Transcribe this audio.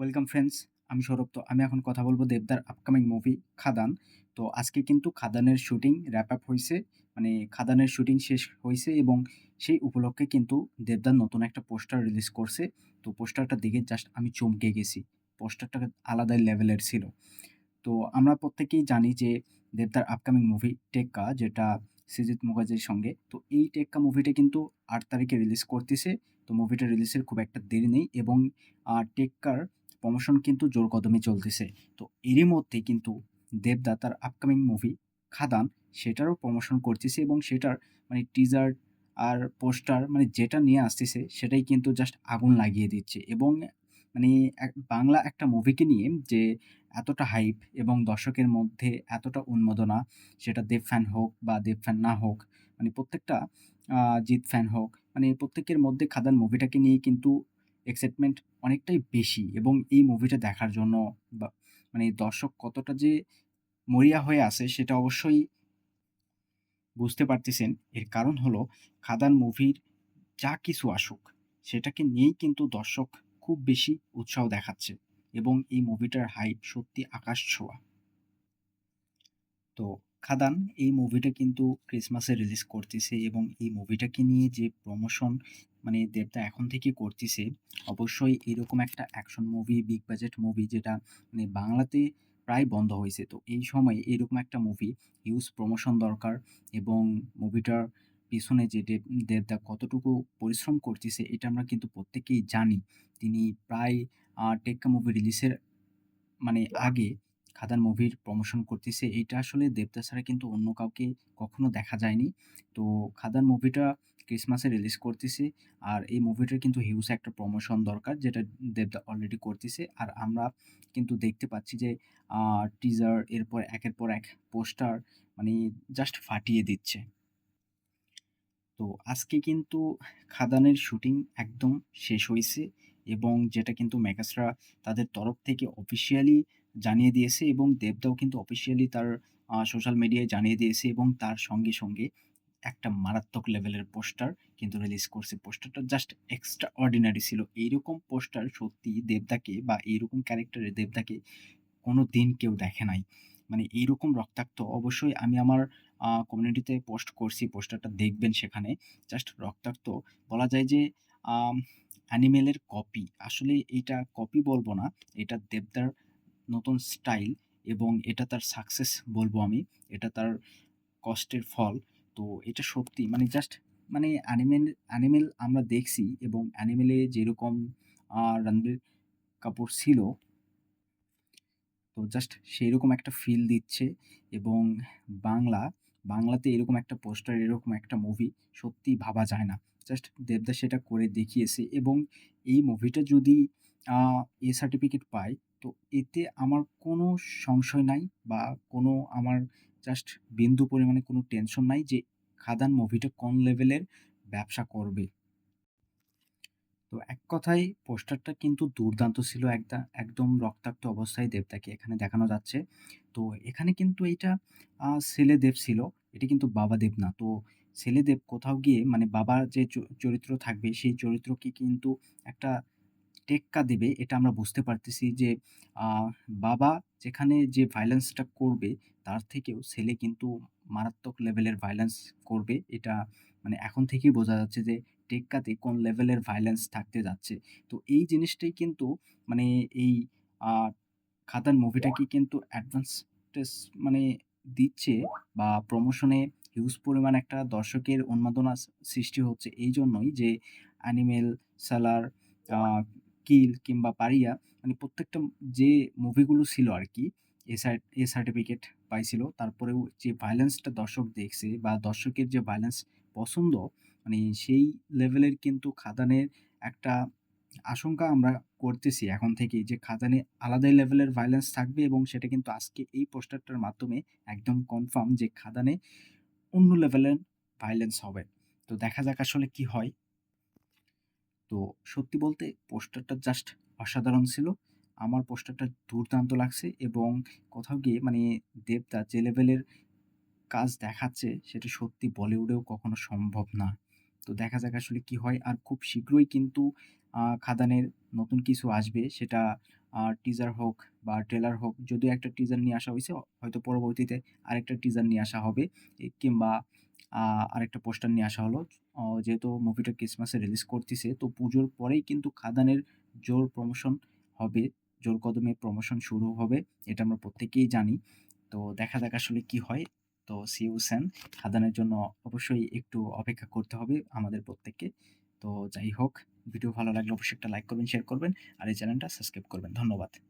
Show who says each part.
Speaker 1: Welcome friends আমি সৌরভ। তো আমি এখন কথা বলব দেবদার আপকামিং মুভি খাদান। তো আজকে কিন্তু খাদানের শুটিং র্যাপ আপ হয়েছে মানে খাদানের শুটিং শেষ হয়েছে এবং সেই উপলক্ষে কিন্তু দেবদার নতুন একটা পোস্টার রিলিজ করছে। তো পোস্টারটা দেখে জাস্ট আমি চমকে গেছি। পোস্টারটা আলাদাই লেভেলের ছিল। তো আমরা প্রত্যেকেই জানি যে দেবদার আপকামিং মুভি টেক্কা যেটা সৃজিত মুখার্জির সঙ্গে, তো এই টেক্কা মুভিটা কিন্তু আট তারিখে রিলিজ করতেছে। তো মুভিটা রিলিজের খুব একটা দেরি নেই এবং টেক্কার প্রমোশন কিন্তু জোর কদমে চলতেছে। তো এরই মধ্যে কিন্তু দেবদা তার আপকামিং মুভি খাদান, সেটারও প্রমোশন করতেছে এবং সেটার মানে টিজার আর পোস্টার মানে যেটা নিয়ে আসতেছে, সেটাই কিন্তু জাস্ট আগুন লাগিয়ে দিচ্ছে এবং মানে বাংলা একটা মুভিকে নিয়ে যে এতটা হাইপ এবং দর্শকের মধ্যে এতটা উন্মাদনা, সেটা দেব ফ্যান হোক বা দেব ফ্যান না হোক মানে প্রত্যেকটা জিৎ ফ্যান হোক মানে প্রত্যেকের মধ্যে খাদান মুভিটাকে নিয়ে কিন্তু এক্সাইটমেন্ট অনেকটাই বেশি এবং এই মুভিটা দেখার জন্য বা মানে দর্শক কতটা যে মরিয়া হয়ে আছে সেটা অবশ্যই বুঝতে পারতেছেন। এর কারণ হলো খাদান মুভির যা কিছু আসুক, সেটাকে নিয়েই কিন্তু দর্শক খুব বেশি উৎসাহ দেখাচ্ছে এবং এই মুভিটার হাইপ সত্যি আকাশ ছোঁয়া। তো খাদান এই মুভিটা কিন্তু ক্রিসমাসে রিলিজ করতেছে এবং এই মুভিটাকে নিয়ে যে প্রমোশন মানে দেবদা এখন থেকে করতেছে, অবশ্যই এরকম একটা action movie big budget movie যেটা মানে বাংলাতে প্রায় বন্ধ হয়েছে। তো এই সময় এরকম একটা মুভি হিউজ প্রমোশন দরকার এবং মুভিটার পিছনে যে দেব দেবদা কতটুকু পরিশ্রম করতেছে এটা আমরা কিন্তু প্রত্যেকেই জানি। তিনি প্রায় টেক্কা মুভি রিলিজের মানে আগে খাদান মুভির প্রমোশন করতেছে। এইটা আসলে দেবদা ছাড়া কিন্তু অন্য কাউকে কখনো দেখা যায়নি। তো খাদান মুভিটা ক্রিসমাসে রিলিজ করতেছে। আর এই মুভিটার কিন্তু হিউজ একটা প্রমোশন দরকার, যেটা দেবদা অলরেডি করতেছে। আর আমরা কিন্তু দেখতে পাচ্ছি যে টিজার এরপর একের পর এক পোস্টার মানে জাস্ট ফাটিয়ে দিচ্ছে। তো আজকে কিন্তু খাদানের শুটিং একদম শেষ হয়েছে এবং যেটা কিন্তু মেগাসরা তাদের তরফ থেকে অফিসিয়ালি জানিয়ে দিয়েছে এবং দেবদাও কিন্তু অফিসিয়ালি তার সোশ্যাল মিডিয়ায় জানিয়ে দিয়েছে এবং তার সঙ্গে সঙ্গে একটা মারাত্মক লেভেলের পোস্টার কিন্তু রিলিজ করছে। পোস্টারটা জাস্ট এক্সট্রা অর্ডিনারি ছিল। এইরকম পোস্টার সত্যি দেবদাকে বা এইরকম ক্যারেক্টারের দেবদাকে কোনো দিন কেউ দেখে নাই। মানে এইরকম রক্তাক্ত অবশ্যই আমি আমার কমিউনিটিতে পোস্ট করছি। পোস্টারটা দেখবেন সেখানে। জাস্ট রক্তাক্ত। বলা যায় যে অ্যানিমেলের কপি আসলে এইটা কপি বলব না। এটা দেবদার নতুন স্টাইল এবং এটা তার সাকসেস বলব আমি। এটা তার কষ্টের ফল। তো এটা সত্যি মানে জাস্ট মানে অ্যানিমেল অ্যানিমেল আমরা দেখছি এবং অ্যানিমেলে যেরকম রণবীর কাপুর ছিল, তো জাস্ট সেইরকম একটা ফিল দিচ্ছে এবং বাংলা, বাংলাতে এরকম একটা পোস্টার এরকম একটা মুভি সত্যিই ভাবা যায় না। জাস্ট দেবদাস সেটা করে দেখিয়েছে এবং এই মুভিটা যদি এ সার্টিফিকেট পায়, তো এতে আমার কোনো সংশয় নাই বা কোনো আমার জাস্ট বিন্দু পরিমাণে কোনো টেনশন নাই যে খাদান মুভিটা কোন লেভেলের ব্যবসা করবে। তো এক কথায় পোস্টারটা কিন্তু দুর্দান্ত ছিল, একটা একদম রক্তাক্ত অবস্থায় দেবতাকে এখানে দেখানো যাচ্ছে। তো এখানে কিন্তু এইটা ছেলেদেব ছিল, এটি কিন্তু বাবা দেব না। তো ছেলেদেব কোথাও গিয়ে মানে বাবার যে চরিত্র থাকবে, সেই চরিত্রকে কিন্তু একটা টেক্কা দেবে, এটা আমরা বুঝতে পারতেছি যে বাবা যেখানে যে ভায়োলেন্সটা করবে, তার থেকেও ছেলে কিন্তু মারাত্মক লেভেলের ভায়োলেন্স করবে। এটা মানে এখন থেকেই বোঝা যাচ্ছে যে, টেক্কাতে কোন লেভেলের ভায়োলেন্স থাকতে যাচ্ছে। তো এই জিনিসটাই কিন্তু মানে এই খাদান মুভিটাকে কিন্তু অ্যাডভান্সটেজ মানে দিচ্ছে বা প্রমোশনে হিউজ পরিমাণ একটা দর্শকের উন্মাদনা সৃষ্টি হচ্ছে। এই জন্যই যে অ্যানিমেল সেলার কিল কিংবা পারিয়া মানে প্রত্যেকটা যে মুভিগুলো ছিল আর কি এ সার্টিফিকেট পাইছিল, তারপরেও যে ভায়োলেন্সটা দর্শক দেখছে বা দর্শকের যে ভায়োলেন্স পছন্দ মানে সেই লেভেলের কিন্তু খাদানের একটা আশঙ্কা আমরা করতেছি এখন থেকেই যে খাদানে আলাদাই লেভেলের ভায়োলেন্স থাকবে এবং সেটা কিন্তু আজকে এই পোস্টারটার মাধ্যমে একদম কনফার্ম যে খাদানে অন্য লেভেলের ভায়োলেন্স হবে। তো দেখা যাক আসলে কি হয়। তো সত্যি বলতে পোস্টারটা জাস্ট অসাধারণ ছিল। আমার পোস্টারটা দুর্দান্ত লাগছে এবং কোথাও গিয়ে মানে দেবদা যে লেভেলের কাজ দেখাচ্ছে সেটা সত্যি বলিউডেও কখনো সম্ভব না। তো দেখা যাক আসলে কি হয়। আর খুব শীঘ্রই কিন্তু খাদানের নতুন কিছু আসবে সেটা টিজার হোক বা ট্রেলার হোক, যদিও একটা টিজার নিয়ে আসা হয়েছে, হয়তো পরবর্তীতে আরেকটা টিজার নিয়ে আসা হবে কিংবা আরেকটা পোস্টার নিয়ে আসা হলো। যেহেতু মুভিটা ক্রিসমাসে রিলিজ করতিছে তো পুজোর পরেই কিন্তু খাদানের জোর প্রমোশন হবে। জোর কদমে প্রমোশন শুরু হবে। এটা আমরা প্রত্যেকেই জানি। তো দেখা যাক আসলে কি হয়। তো সি ইউ সুন। খাদানের জন্য অবশ্যই একটু অপেক্ষা করতে হবে আমাদের প্রত্যেককে। তো যাই হোক ভিডিও ভালো লাগলে অবশ্যই একটা লাইক করবেন, শেয়ার করবেন আর এই চ্যানেলটা সাবস্ক্রাইব করবেন। ধন্যবাদ।